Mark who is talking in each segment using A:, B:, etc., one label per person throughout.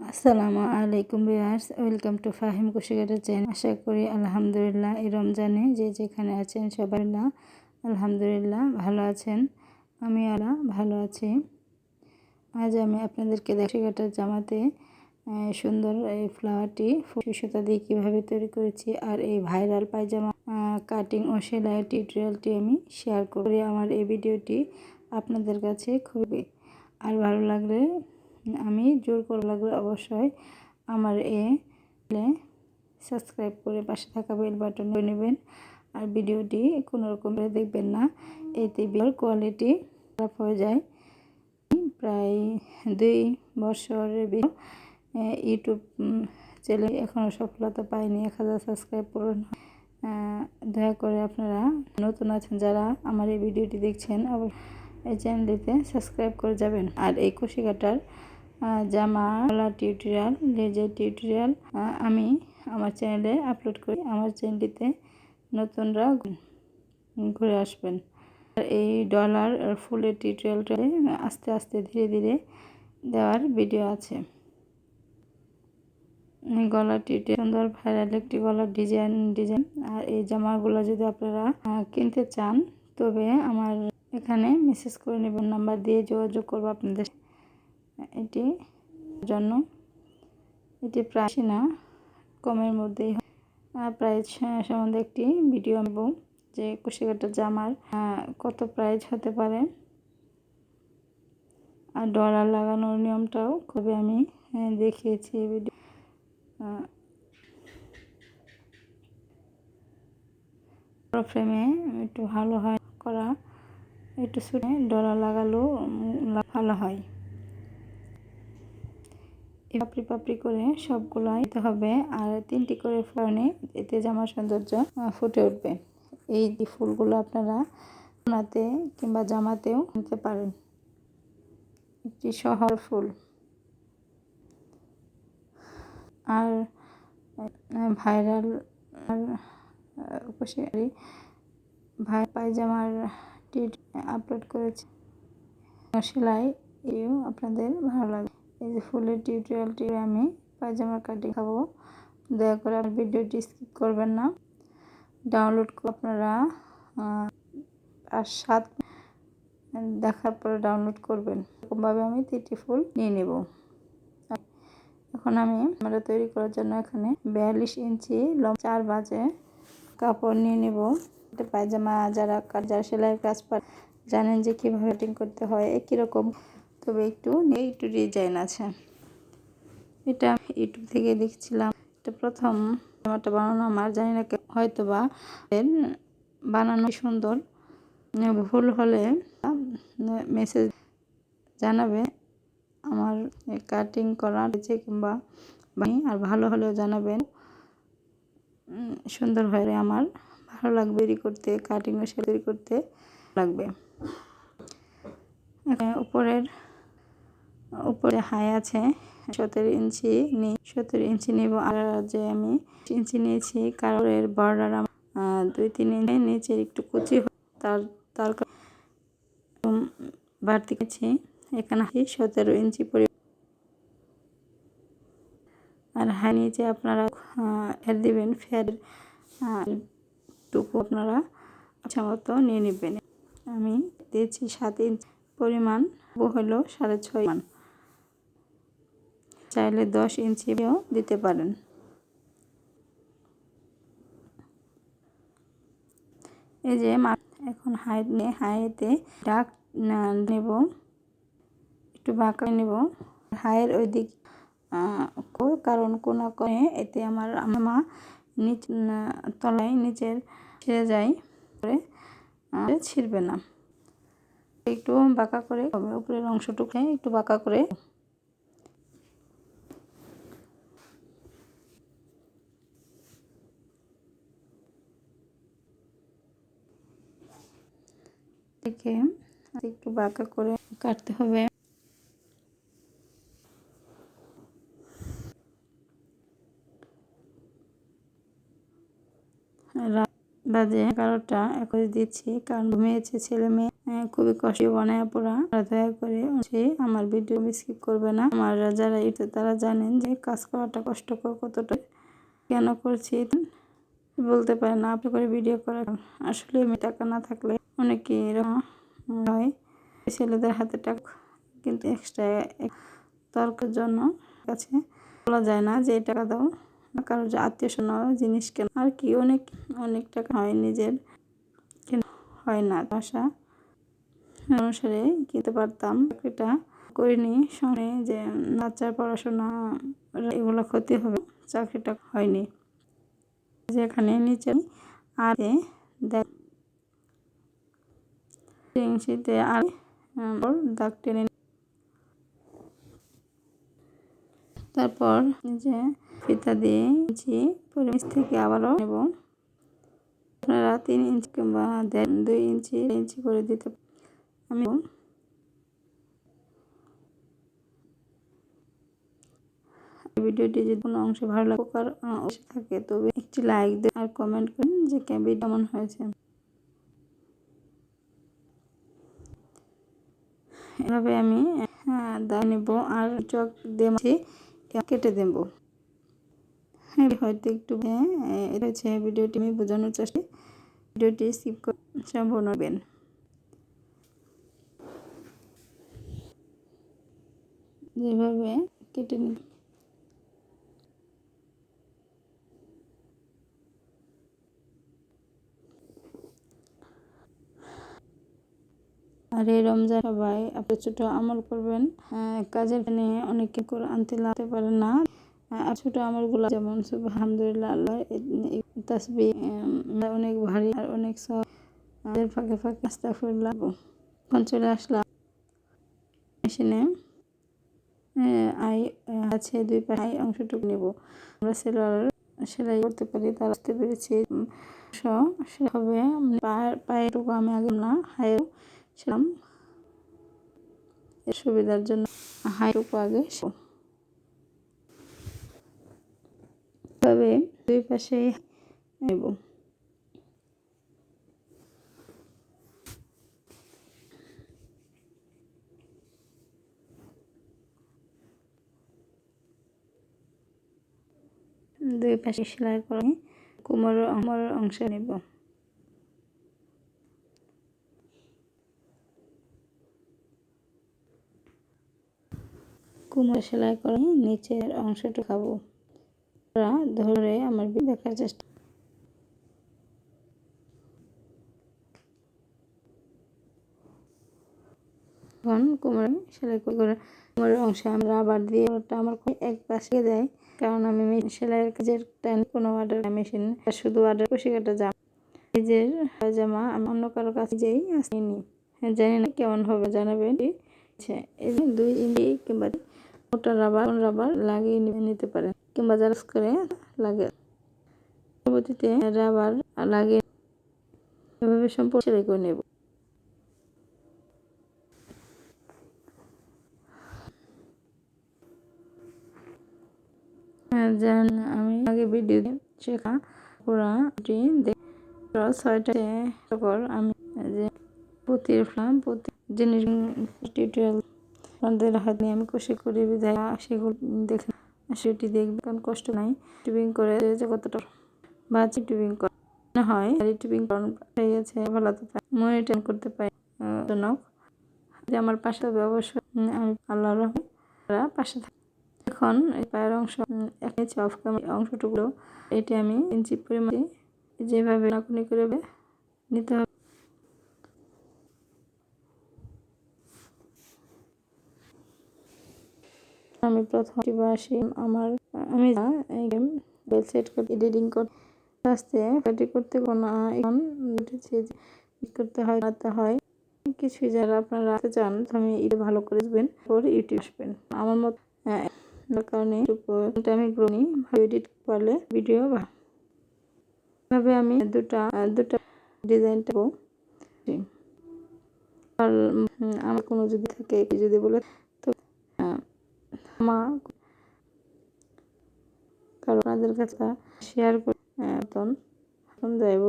A: আসসালামু আলাইকুম বিয়ার্স welcome to Fahim কুশিগাটের চ্যানেল। আশা করি আলহামদুলিল্লাহ এই রমজানে যে যেখানে আছেন সবাই আলহামদুলিল্লাহ ভালো আছেন, আমি আলা ভালো আছি। আজ আমি আপনাদেরকে কুশিগাটের জামাতে সুন্দর এই ফ্লাওয়ারটি সুতা দিয়ে কীভাবে তৈরি করেছি আর এই ভাইরাল পায়জামা কাটিং ও সেলাই টিউটোরিয়ালটি আমি শেয়ার করি আমার এই ভিডিওটি আপনাদের কাছে খুবই আর ভালো লাগলে আমি জোর করে লাগলে অবশ্যই আমার এ সাবস্ক্রাইব করে পাশে থাকা বেল বাটন নেবেন। আর ভিডিওটি কোনো দেখবেন না। এতে বিয়ার কোয়ালিটি খারাপ হয়ে যায়। প্রায় দুই বছরের ইউটিউব চ্যানেল এখনও সফলতা পায়নি। এক হাজার সাবস্ক্রাইব পূরণ দয়া করে আপনারা নতুন আছেন যারা আমার এই ভিডিওটি দেখছেন এই চ্যানেলটিতে সাবস্ক্রাইব করে যাবেন। আর এই কুশি জামা টিউটোরিয়াল লেজার টিউটোরিয়াল আমি আমার চ্যানেলে আপলোড করি। আমার চ্যানেলটিতে নতুনরা ঘুরে আসবেন। এই ডলার ফুলের টিউটোরিয়ালটা আস্তে আস্তে ধীরে ধীরে দেওয়ার ভিডিও আছে। গলার টিউটোরিয়াল সুন্দর ভাইরাল একটি গলার ডিজাইন ডিজাইন আর এই জামাগুলো যদি আপনারা কিনতে চান, তবে আমার এখানে মেসেজ করে নেবেন। নাম্বার দিয়ে যোগাযোগ করব আপনাদের এটি জন্য এটি প্রায় না, কমের মধ্যেই প্রাইজ সম্বন্ধে একটি ভিডিও নেব যে কুশিকাটা জামার কত প্রাইজ হতে পারে। আর ডলার লাগানোর নিয়মটাও খুবই আমি দেখিয়েছি এই ভিডিও ফ্রেমে একটু ভালো হয় করা, একটু শুনে ডলার লাগালেও ভালো হয়। পাপড়ি পাপড়ি করে সবগুলো দিতে হবে। আর তিনটি করে ফোড়নে এতে জামার সৌন্দর্য ফুটে উঠবে। এই ফুলগুলো আপনারা ওনাতে কিংবা জামাতেও নিতে পারেন। একটি শহর ফুল। আর ভাইরাল, আর ভাই পায়জামার টিট আপলোড করেছে। সেলাই এও আপনাদের ভালো লাগে। এই যে ফুলের টিউটোরিয়ালটি আমি পায়জামার কাটিং খাব। দয়া করে আমার ভিডিওটি স্কিপ করবেন না। ডাউনলোড আপনারা আর সাত দেখার পরে ডাউনলোড করবেন। এরকমভাবে আমি তিনটি ফুল নিয়ে নেব। এখন আমি আমরা তৈরি করার জন্য এখানে বিয়াল্লিশ ইঞ্চি চার বাজে কাপড় নিয়ে নেব। পায়জামা যারা যারা সেলাইয়ের কাজ পার, জানেন যে কীভাবে কাটিং করতে হয়, একই রকম তবে একটু একটু ডিজাইন আছে। এটা ইউটিউব থেকে দেখছিলাম। এটা প্রথম জামাটা বানানো, আমার জানি না হয়তো বা বানানো সুন্দর। ভুল হলে মেসেজ জানাবে। আমার কাটিং করা হয়েছে কিংবা আর ভালো হলেও জানাবেন সুন্দর হয়ে আমার। ভালো লাগবে তৈরি করতে কাটিং ও তৈরি করতে লাগবে। উপরের উপরে হাই আছে সতেরো ইঞ্চি নিই সতেরো ইঞ্চি নিব। আর যে আমি ইঞ্চি নিয়েছি কারোর বর্ডার দুই তিন ইঞ্চি নিচের একটু কুচি তার তার বাড়তি গেছি এখানে সতেরো ইঞ্চি পরি আর হাই নিচে আপনারা এর দিবেন, ফের টুকু আপনারা আচ্ছা মতো নিয়ে নেবেন। আমি দিয়েছি সাত ইঞ্চি পরিমাণ, হলো সাড়ে ছয় মান চাইলে দশ ইঞ্চিও দিতে পারেন। এই যে এখন হাই হাইতে ডাক নেব, একটু বাঁকা নেব। হাইয়ের ওই দিক কারণ কোনা করে এতে আমার মা নিচ তলায় নিচের ছিঁড়ে যায় করে ছিঁড়বে না। একটু বাঁকা করে উপরের অংশটুকু একটু বাঁকা করে থেকে একটু বাঁকা করে কাটতে হবে। বাজে এগারোটা এখন দিচ্ছি কারণ ঘুমিয়েছে ছেলে মেয়ে। খুবই কষ্ট বানায় পড়া দয়া করে আমার ভিডিও স্কিপ করবে না। আমার যারা ইউটিউবে, তারা জানেন যে কাজ করাটা কষ্টকর কতটা। কেন করছি? বলতে পারে না আপনি করে ভিডিও করা। আসলে টাকা না থাকলে অনেকে এরকম হয়। ছেলেদের হাতে টাকা কিন্তু এক্সট্রা তর্কের জন্য কাছে বলা যায় না যে এই টাকা দাও। কারও যে আত্মীয় স্বজন জিনিস কেন, আর কি অনেক অনেক টাকা হয় নিজের কেন হয় না। ভাষা অনুসারে কিনতে পারতাম। চাকরিটা করিনি, শুনে যে বাচ্চার পড়াশোনা, এগুলো ক্ষতি হবে, চাকরিটা হয়নি। যেখানে নিচে আর ইঞ্চিতে আর দাগ টেনে তারপর যে ফিতা দিয়ে ইঞ্চি পরিবেশ থেকে আবারও নেব। আপনারা তিন ইঞ্চি কিংবা দুই ইঞ্চি ইঞ্চি করে দিতে আমি ভিডিওটি যদি কোনো অংশে ভালো লাগে, উপকার থাকে, তবে একটি লাইক দেন আর কমেন্ট করেন যে কেমন কেমন হয়েছে। এভাবে আমি দা নেব আর চক দিয়ে কেটে দেব। হ্যাঁ হয়তো একটু এটা হচ্ছে ভিডিওটি আমি বোঝানোর চেষ্টা, ভিডিওটি স্কিপ করে, সম্পূর্ণ যেভাবে কেটে নিন আর এই রমজান সবাই, আপনি ছোট আমল করবেন। কাজের নিয়ে অনেকে করে আনতে লাগতে পারে না। আর ছোট আমলগুলো যেমন আলহামদুলিল্লাহ তাসবি অনেক ভারী আর অনেক সব ফাঁকে ফাঁকে আস্তাফুল্লাহ এখন চলে আসলাম মেশিনে। আই আছে দুই পায়ে অংশটুকু নেব। আমরা সেলার সেলাই করতে পারি তার আসতে পেরেছি। হবে পায়েরটুকু আমি আগে না, হায়ের। ছিলাম এর সুবিধার জন্য হাইটুকু আগে। তবে দুই পাশে নেব। দুই পাশে সেলাই করে কোমর আমার অংশে নেব। কুমড়ো সেলাই করে নিচের অংশটা খাব। ধরে আমার দেখার চেষ্টা এখন কুমড়ো সেলাই করে কুমড়োর অংশে আমরা আবার দিয়ে ওটা আমার এক পাশে দেয় কারণ আমি সেলাইয়ের কাজের টাইম কোনো অর্ডার মেশিন শুধু অর্ডার কষে কাটা জামা নিজের জামা আমি অন্য কারও কাছে যেই আসিনি। জানি না কেমন হবে, জানাবেন। এই দুই ইঞ্চি কিংবা মোটা রাবার রাবার লাগিয়ে নিতে পারেন, কিংবা জারস করে লাগে। পরবর্তীতে রাবার লাগিয়ে এভাবে সম্পূর্ণ সেলাই করে নেব। যেন আমি আগে ভিডিও শেখা পুরাটি ছয়টা আমি যে প্রতি প্রতি জিনিস টিউটোরিয়াল আপনাদের হাত নিয়ে আমি কষে করে, বিদায়। সেগুলো দেখে সেটি দেখবে, কারণ কষ্ট নাই। টিপিং করে যে কতটা বা টিপিং করা হয়, আর টিপিং করানো হয়ে গেছে ভালো তো মনিটর করতে পারি জনক। যে আমার পাশে তবে অবশ্যই আমি আল্লাহ রহমান পাশে থাকি এখন পায়ের অংশ এক ইঞ্চি অফ অংশটুকু, এটি আমি ইঞ্চি পরিমাণে যেভাবে নাকুনি করে নিতে হবে। আমি প্রথম আসি। আমার, আমি করে এডিটিং করে আস্তে করতে কোনো এখন উঠেছে করতে হয় রাতে হয় কিছু যারা আপনারা রাতে চান আমি এটা ভালো করে দেবেন পর ইউটিউব আসবেন। আমার মতো কারণে আমি ভালো এডিট করলে ভিডিও ভাবে আমি দুটা দুটা ডিজাইনটা আর আমার কোনো যদি থাকে, যদি বলে মা আপনাদের কাছে শেয়ার হ্যাঁ, এখন যাইব।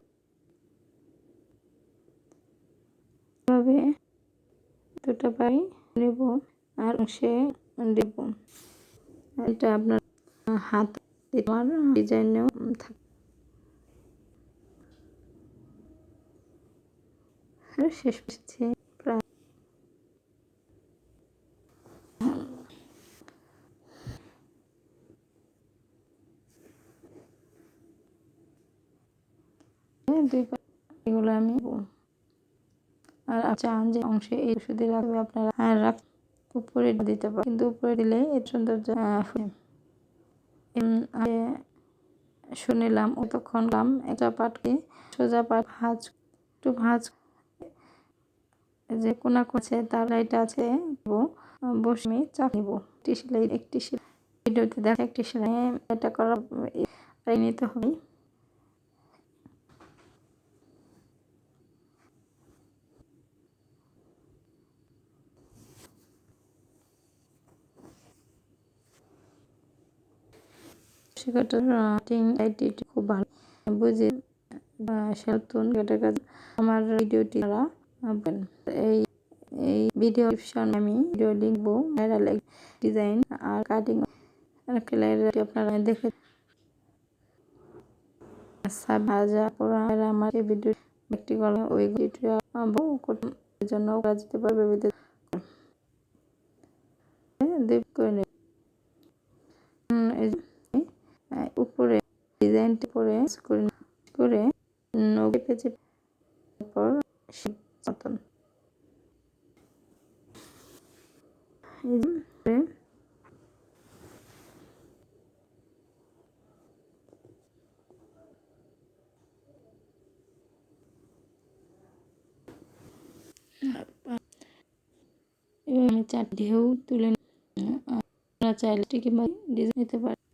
A: এভাবে পাই নেব আর সে দেব। এটা আপনার হাত আমার ডিজাইনেও থাকে শেষ করছি। দুই এগুলো আমি আর চান যে অংশে এই ওষুধে রাখবে আপনারা। রাখ উপরে দিতে পারেন কিন্তু উপরে দিলে এর সৌন্দর্য শুনিলাম, অতক্ষণ লাম, একটা পাটকে সোজা পাট ভাজ একটু ভাজ যে কোনা করছে তার লাইট আছে বসে চাপ নিব। একটি সেলাই একটি সেলাই। ভিডিওতে দেখা একটি সেলাই। এটা করা নিতে হবে শেখাটার আইডিটি খুব ভালো। বুঝে সেতুন এটার কাছে আমার ভিডিওটি তারা এই এই ভিডিও ডিসক্রিপশন আমি ভিডিও লিখব ডিজাইন আর কাটিং আপনারা দেখে সাব হাজার আমার এই ভিডিও একটি গলা ওই টিউটোরিয়াল জন্য করা যেতে পারবে করে নেব উপরে ডিজাইনটি করে করে নগে পেজে পর মতন আমি চার ঢেউ তুলে চাইলে কিংবা ডিজাইন নিতে পারি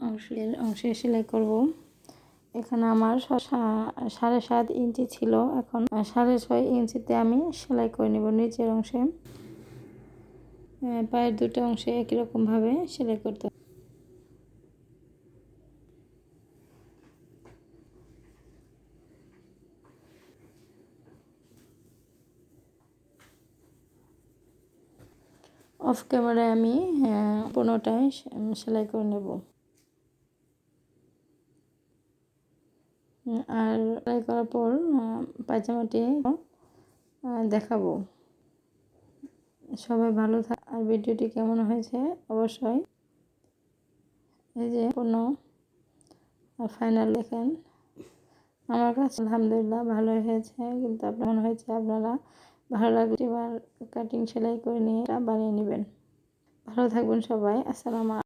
A: অংশের অংশে সেলাই করব। এখানে আমার সাড়ে সাত ইঞ্চি ছিল। এখন সাড়ে ছয় ইঞ্চিতে আমি সেলাই করে নেব নিচের অংশে। পায়ের দুটো অংশে একই রকমভাবে সেলাই করতে অফ ক্যামেরায় আমি পনেরোটায় সেলাই করে নেব। আর সেলাই করার পর পায়জামাটি দেখাবো। সবাই ভালো থাক। আর ভিডিওটি কেমন হয়েছে? অবশ্যই এই যে কোনো ফাইনাল দেখেন। আমার কাছে আলহামদুলিল্লাহ ভালোই হয়েছে, কিন্তু আপনার মনে হয়েছে? আপনারা ভালো লাগবে এবার কাটিং সেলাই করে নিয়ে বানিয়ে নেবেন। ভালো থাকবেন সবাই। আসসালামু